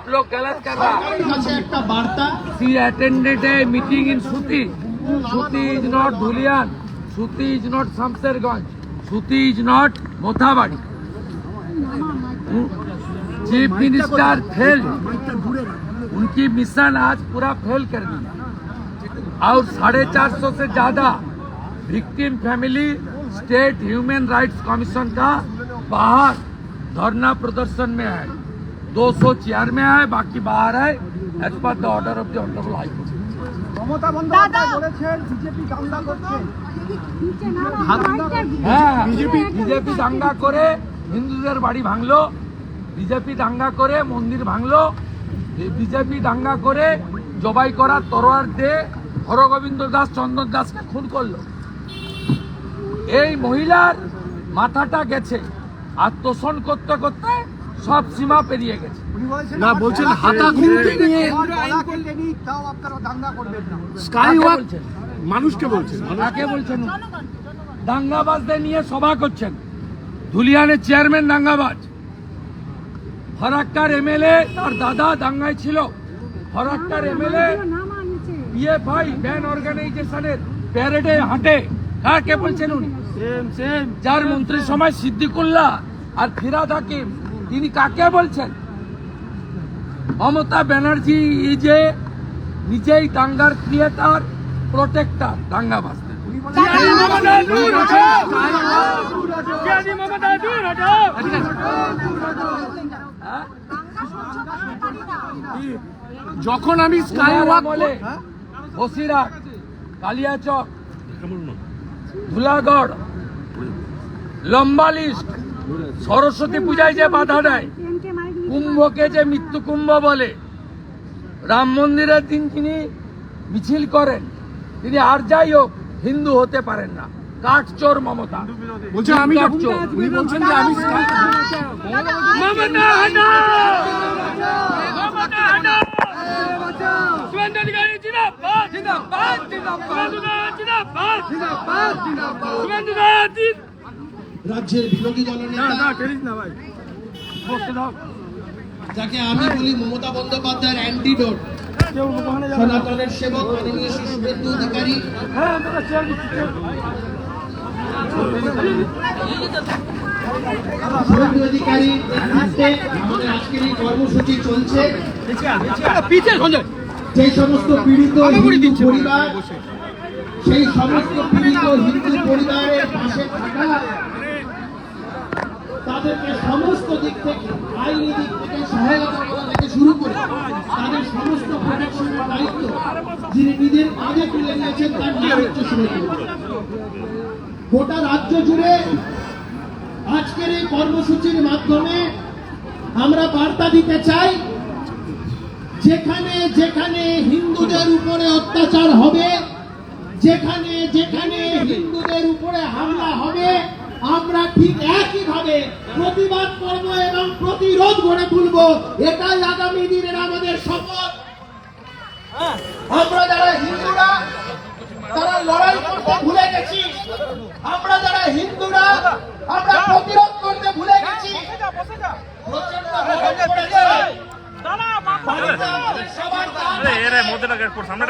आप लोग गलत कर रहा। सी अटेंडेड ए मीटिंग इन सूती सूती इज़ नॉट धुलियान सूती is not Shamsherganj Suti is not Mothabari chief minister fail उनकी मिशन आज पूरा फेल कर दी। और साढ़े चार सौ से ज़्यादा victim family state human rights commission का बाहर धरना प्रदर्शन में है। 200 चेयर में है बाकी बाहर है as per the order of the honourable high court Mamata Bandyopadhyay বলেছেন বিজেপি দাঙ্গা করছে হ্যাঁ বিজেপি বিজেপি দাঙ্গা করে হিন্দুদের বাড়ি ভাঙলো বিজেপি দাঙ্গা করে মন্দির ভাঙলো বিজেপি দাঙ্গা করে জবাই করা তরোয়ার দিয়ে হরগোবিন্দ দাস চন্দন দাসকে খুন করলো এই মহিলার মাথাটা গেছে আর তোষণ করতে করতে সব সীমা পেরিয়ে গেছে। না, বলছেন হাতা খুন্তি নিয়ে স্কাই ওয়াক? মানুষকে বলছেন। কাকে বলছেন? দাঙ্গাবাজদের নিয়ে সভা করছেন। ধুলিয়ানের চেয়ারম্যান দাঙ্গাবাজ। ফরাক্কার এমএলএ তার দাদা দাঙ্গায় ছিল। ফরাক্কার এমএলএ পিএফআই ব্যান অর্গানাইজেশনের প্যারেডে হাঁটে। কাকে বলছেন উনি? যার মন্ত্রী সময় সিদ্দিকুল্লাহ আর ফিরাদ হাকিম। তিনি কাকে বলছেন? মমতা ব্যানার্জি ইজ এ নিজেই দাঙ্গার ক্রিয়েটার প্রোটেক্টার হ্যাঁ? যখন আমি স্কাই ওয়াক বলে বসিরহাট কালিয়াচক ধুলাগড় লম্বা লিস্ট সরস্বতী পূজায় যে বাধা দেয় কুম্ভকে যে মৃত্যু কুম্ভ বলে রাম মন্দিরের দিন তিনি মিছিল করেন তিনি আর যাই হোক হিন্দু হতে পারেন না কাঠচোর মমতা বলছেন আমি কাঠচোর উনি বলছেন যে আমি স্কাই মমতা হটাও! মমতা হটাও! শুভেন্দু জিন্দাবাদ! জিন্দাবাদ! জিন্দাবাদ! রাজ্যের বিরোধী দলনেতা যাকে আমি বলি মমতা বন্দ্যোপাধ্যায়ের অ্যান্টিডোট সনাতনের সেবক মাননীয় শ্রী শুভেন্দু অধিকারী। হ্যাঁ। শুভেন্দু অধিকারী আমাদের আজকের এই কর্মসূচি চলছে। যে সমস্ত পীড়িত পরিবার সেই সমস্ত পীড়িত হিন্দু পরিবারের পাশে থাকা তাদেরকে সমস্ত দিক থেকে, আইনি দিক থেকে, সহায়তা করা থেকে শুরু করে তাদের সমস্ত প্রোটেকশনের দায়িত্ব যিনি নিজের কাজে তুলে নিয়েছেন, তার নাম হচ্ছে গোটা রাজ্য জুড়ে আজকের এই কর্মসূচির মাধ্যমে আমরা বার্তা দিতে চাই, যেখানে যেখানে হিন্দুদের উপরে অত্যাচার হবে, যেখানে যেখানে হিন্দুদের উপরে হামলা হবে আমরা ঠিক একইভাবে প্রতিবাদ করব এবং প্রতিরোধ গড়ে তুলব। এটাই আগামী দিনের আমাদের শপথ। আমরা যারা হিন্দুরা, তারা লড়াই করতে ভুলে গেছি। আমরা যারা হিন্দুরা, আমরা প্রতিরোধ করতে ভুলে গেছি প্রচণ্ড গরম পড়েছে। বাড়িতে আমাদের সবার দাঁত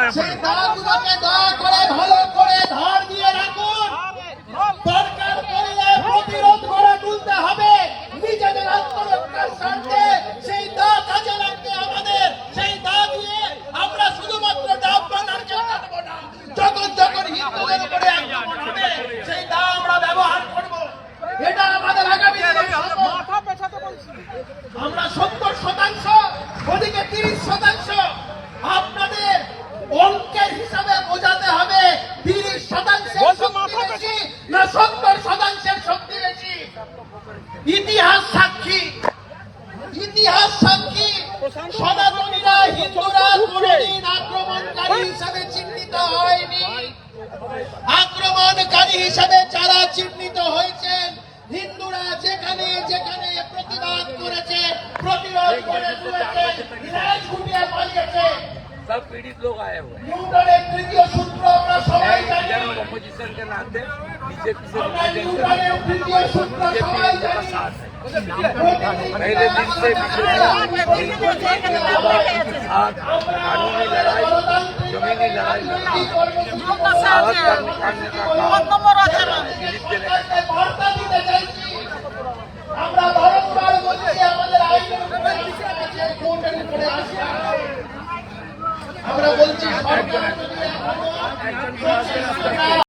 আছে। সেই দাঁতগুলোকে দয়া করে ভালো করে ধার দিয়ে রাখুন দরকার পড়লে প্রতিরোধ করে তুলতে হবে নিজেদের আত্মরক্ষার স্বার্থে সেই দা কাজে লাগবে আমাদের সেই দা দিয়ে আমরা শুধুমাত্র ডাব বানারকে কাটবো না যখন যখন হিন্দুদের উপরে আক্রমণ হবে সেই দা আমরা ব্যবহার করব এটা আমাদের আগামী দিনের শপথ। আমরা সত্তর শতাংশ ওদিকে তিরিশ শতাংশ আপনাদের অঙ্কের হিসাবে বোঝাতে হবে তিরিশ শতাংশের শক্তি বেশি না সত্তর শতাংশের শক্তি বেশি। ইতিহাস সাক্ষী। ইতিহাস সাক্ষী। সনাতনীরা হিন্দুরা কোনদিন আক্রমণকারী হিসাবে চিহ্নিত হয়নি। আক্রমণকারী হিসাবে যারা চিহ্নিত হয়েছেন হিন্দুরা যেখানে যেখানে প্রতিবাদ করেছে প্রতিরোধ করে তুলেছে পালিয়েছে। সব পীড়িত লোক আয়ে হুয়ে নিউটনের তৃতীয় সূত্র সবাই জানি जनरल अपोजिशन रिप्रेजेंटेशन आते बीजेपी से আমরা रिप्रेजेंटेशन ইউক্রেনের তৃতীয় সূত্র সবাই জানি पहले दिन से आज कानूनी लड़ाई जमीनी लड़ाई भारत का निकालने का काम दिलीप